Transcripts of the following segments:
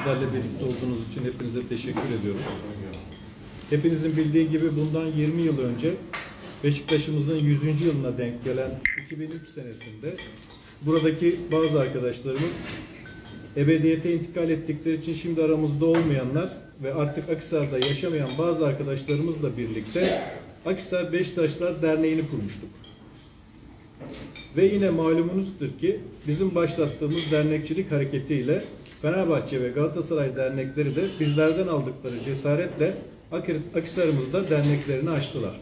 bizlerle birlikte olduğunuz için hepinize teşekkür ediyorum. Hepinizin bildiği gibi bundan 20 yıl önce Beşiktaş'ımızın 100. yılına denk gelen 2003 senesinde buradaki bazı arkadaşlarımız ebediyete intikal ettikleri için şimdi aramızda olmayanlar ve artık Akhisar'da yaşamayan bazı arkadaşlarımızla birlikte Akhisar Beşiktaşlar Derneği'ni kurmuştuk. Ve yine malumunuzdur ki bizim başlattığımız dernekçilik hareketiyle Fenerbahçe ve Galatasaray dernekleri de bizlerden aldıkları cesaretle Akhisar'ımızda derneklerini açtılar.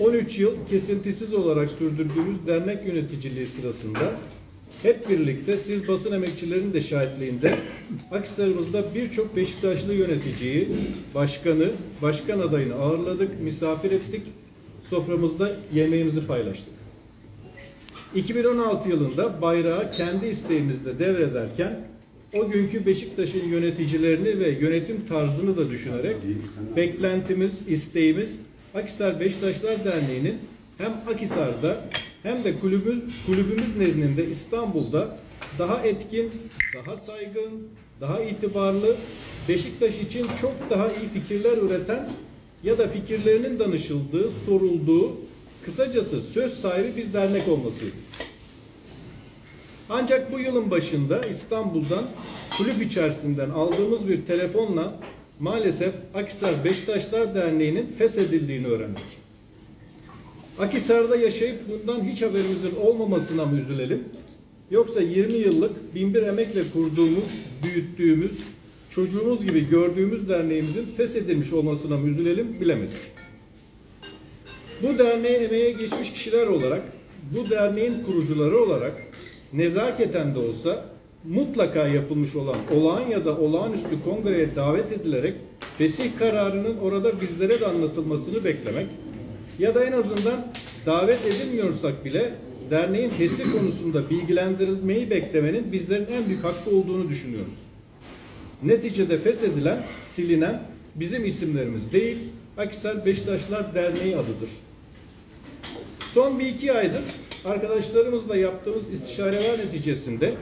13 yıl kesintisiz olarak sürdürdüğümüz dernek yöneticiliği sırasında hep birlikte siz basın emekçilerinin de şahitliğinde Akhisar'ımızda birçok Beşiktaşlı yöneticiyi, başkanı, başkan adayını ağırladık, misafir ettik, soframızda yemeğimizi paylaştık. 2016 yılında bayrağı kendi isteğimizle devrederken o günkü Beşiktaş'ın yöneticilerini ve yönetim tarzını da düşünerek beklentimiz, isteğimiz Akhisar Beşiktaşlar Derneği'nin hem Akhisar'da hem de kulübümüz, kulübümüz nezdinde İstanbul'da daha etkin, daha saygın, daha itibarlı, Beşiktaş için çok daha iyi fikirler üreten ya da fikirlerinin danışıldığı, sorulduğu, kısacası söz sahibi bir dernek olmasıydı. Ancak bu yılın başında İstanbul'dan kulüp içerisinden aldığımız bir telefonla maalesef Akhisar Beşiktaşlar Derneği'nin feshedildiğini öğrendik. Akhisar'da yaşayıp bundan hiç haberimizin olmamasına mı üzülelim? Yoksa 20 yıllık binbir emekle kurduğumuz, büyüttüğümüz, çocuğumuz gibi gördüğümüz derneğimizin feshedilmiş olmasına mı üzülelim bilemedik. Bu derneğe emeğe geçmiş kişiler olarak, bu derneğin kurucuları olarak nezaketen de olsa mutlaka yapılmış olan olağan ya da olağanüstü kongreye davet edilerek fesih kararının orada bizlere de anlatılmasını beklemek ya da en azından davet edilmiyorsak bile derneğin fesih konusunda bilgilendirilmeyi beklemenin bizlerin en büyük hakkı olduğunu düşünüyoruz. Neticede feshedilen, silinen bizim isimlerimiz değil, Akhisar Beşiktaşlar Derneği adıdır. Son bir iki aydır arkadaşlarımızla yaptığımız istişareler neticesinde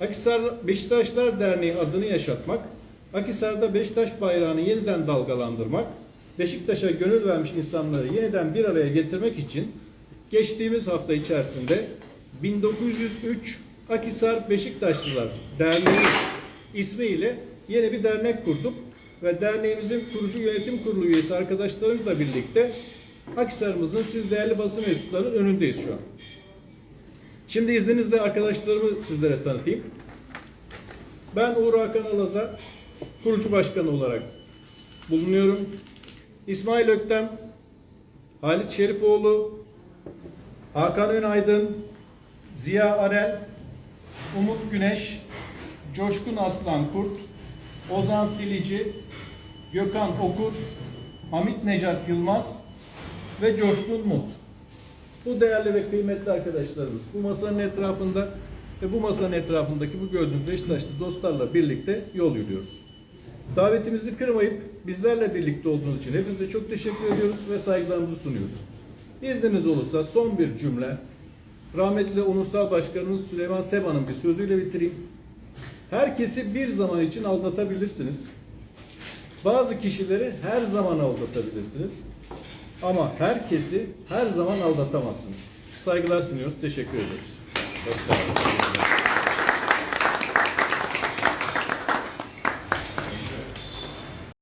Akhisar Beşiktaşlar Derneği adını yaşatmak, Akhisar'da Beşiktaş bayrağını yeniden dalgalandırmak, Beşiktaş'a gönül vermiş insanları yeniden bir araya getirmek için geçtiğimiz hafta içerisinde 1903 Akhisar Beşiktaşlılar Derneği ismiyle yeni bir dernek kurduk ve derneğimizin kurucu yönetim kurulu üyesi arkadaşlarımızla birlikte Akhisar'ımızın siz değerli basın mensuplarının önündeyiz şu an. Şimdi izninizle arkadaşlarımı sizlere tanıtayım. Ben Uğur Hakan Alaz'a kurucu başkanı olarak bulunuyorum. İsmail Öktem, Halit Şerifoğlu, Hakan Önaydın, Ziya Arel, Umut Güneş, Coşkun Aslan Kurt, Ozan Silici, Gökhan Okur, Hamit Necat Yılmaz ve Coşkun Mut. Bu değerli ve kıymetli arkadaşlarımız bu masanın etrafında ve bu masanın etrafındaki bu gördüğünüz Beşiktaşlı dostlarla birlikte yol yürüyoruz. Davetimizi kırmayıp bizlerle birlikte olduğunuz için hepinize çok teşekkür ediyoruz ve saygılarımızı sunuyoruz. İzniniz olursa son bir cümle rahmetli Onursal Başkanımız Süleyman Seba'nın bir sözüyle bitireyim. Herkesi bir zaman için aldatabilirsiniz. Bazı kişileri her zaman aldatabilirsiniz. Ama herkesi her zaman aldatamazsınız. Saygılar sunuyoruz. Teşekkür ediyoruz. Hoşçakalın.